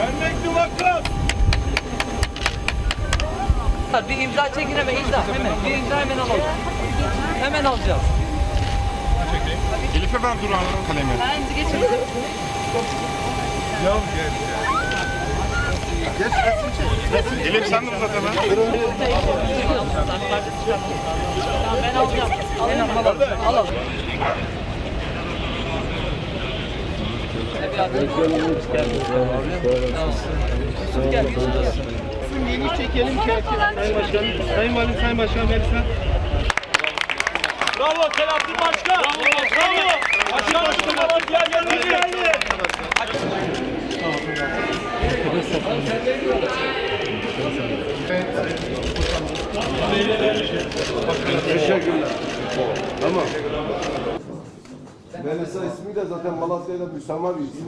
Şenlikli Vakıf. Bir imza çekin hemen imza hemen. Bir imza hemen alalım. Hemen alacağız. Elif'e ver durağın kalemi. Bence geçelim. Ya gel Elif sen de uzat hemen. Ben alacağım. Alın alalım. Alalım. Yeni çekelim. Sayın Başkanım, Sayın Valim, Sayın Başkan Melisa. Bravo Selahattin Başkan. Bravo. Bravo. Başkan başkan. Gel gel gel. gel. Tamam. Melisa ismi de zaten Malatya'yla müsamma bir isim.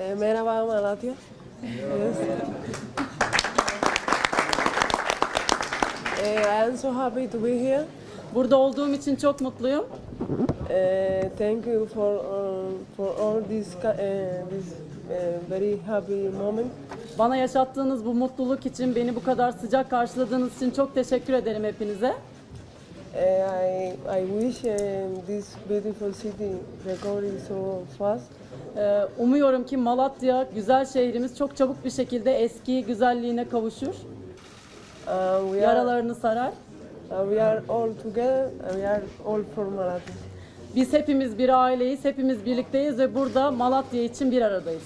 Eh, merhaba Malatya. Yes. Eh, I am so happy to be here. Burada olduğum için çok mutluyum. Eh, thank you for uh, for all this eh, this eh, very happy moment. Bana yaşattığınız bu mutluluk için, beni bu kadar sıcak karşıladığınız için çok teşekkür ederim hepinize. Eh, I I wish eh, this beautiful city recording so fast. Ee, umuyorum ki Malatya, güzel şehrimiz çok çabuk bir şekilde eski güzelliğine kavuşur. Uh, we are Yaralarını sarar. uh, we are all together. and we are all for Malatya. Biz hepimiz bir aileyiz, hepimiz birlikteyiz ve burada Malatya için bir aradayız.